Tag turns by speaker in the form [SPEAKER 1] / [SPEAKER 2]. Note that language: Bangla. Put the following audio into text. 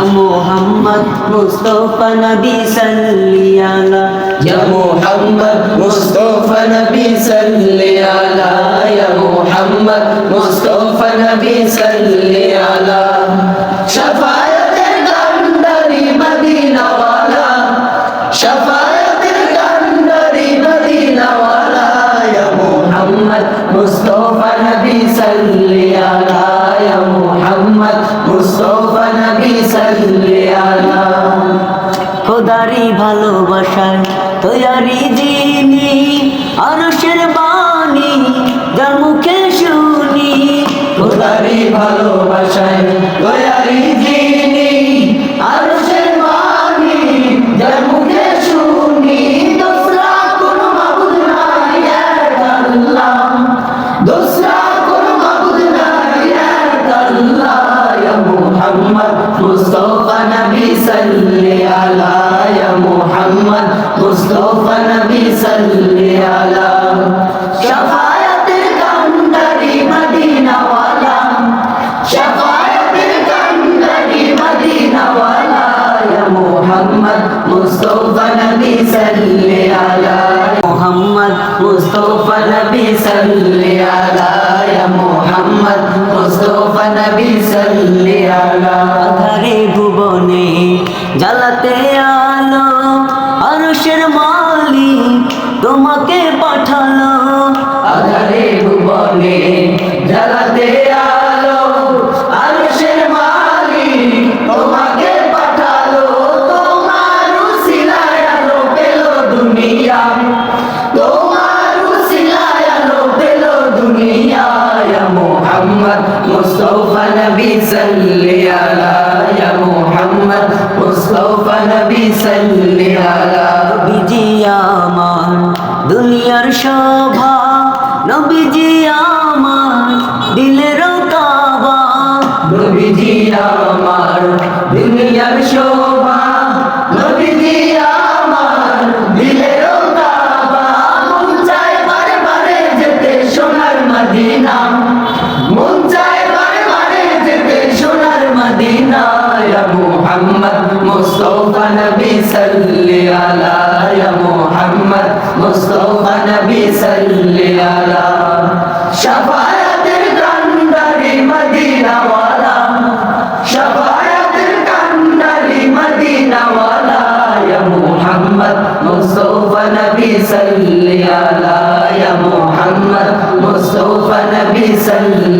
[SPEAKER 1] Ya Muhammad Mustafa Nabi salli ala
[SPEAKER 2] Ya Muhammad Mustafa Nabi salli ala Ya Muhammad Mustafa Nabi salli ala Shafaat Mohammad Mustafa নবী সাল্লি আলা।
[SPEAKER 1] খোদারি ভালোবাসায় তৈরি যিনি আরশের বাণী যার মুখে শুনি।
[SPEAKER 2] খোদারি ভালোবাসায় তৈরি নবী সাল্লি আলা ইয়া মুহাম্মদ মুস্তাফা নবী সাল্লি আলা শাফায়াতের কান্দারি মদিনা ওয়ালা শাফায়াতের কান্দারি মদিনা ওয়ালা ইয়া মুহাম্মদ মুস্তাফা নবী সাল্লি আলা
[SPEAKER 1] মোহাম্মদ
[SPEAKER 2] মুস্তাফা নবী সাল্লি আলা ইয়া মুহাম্মদ নবী সাল্লি আলা
[SPEAKER 1] আধারে ভুবনে জ্বালাতে আলো, আরশের মালিক তোমাকে পাঠালো।
[SPEAKER 2] আধারে ভুবনে জ্বালাতে আলো, আরশের মালিক তোমাকে পাঠালো। তোমার উসিলায় আলো পেল দুনিয়া, তোমার উসিলায় আলো পেল দুনিয়া। ইয়া মুহাম্মদ নবী সাল্লি আলা, ইয়া মুহাম্মদ নবী সাল্লি আলা
[SPEAKER 1] নবীজি আমার দুনিয়ার শোভা নবীজি আমার দিলের কাবা।
[SPEAKER 2] নবীজি আমার দুনিয়ার শোভা নবীজি আমার দিলের কাবা। মন চায় বারে বারে যেতে সোনার মদিনা। মন চায় বারে বারে যেতে সোনার মদিনা। مصطفى نبي صلي على يا محمد. مصطفى نبي صلي على شفاعتك الكندري مدينة والا. شفاعتك الكندري مدينة والا يا محمد. مصطفى نبي صلي على يا محمد. مصطفى نبي صلي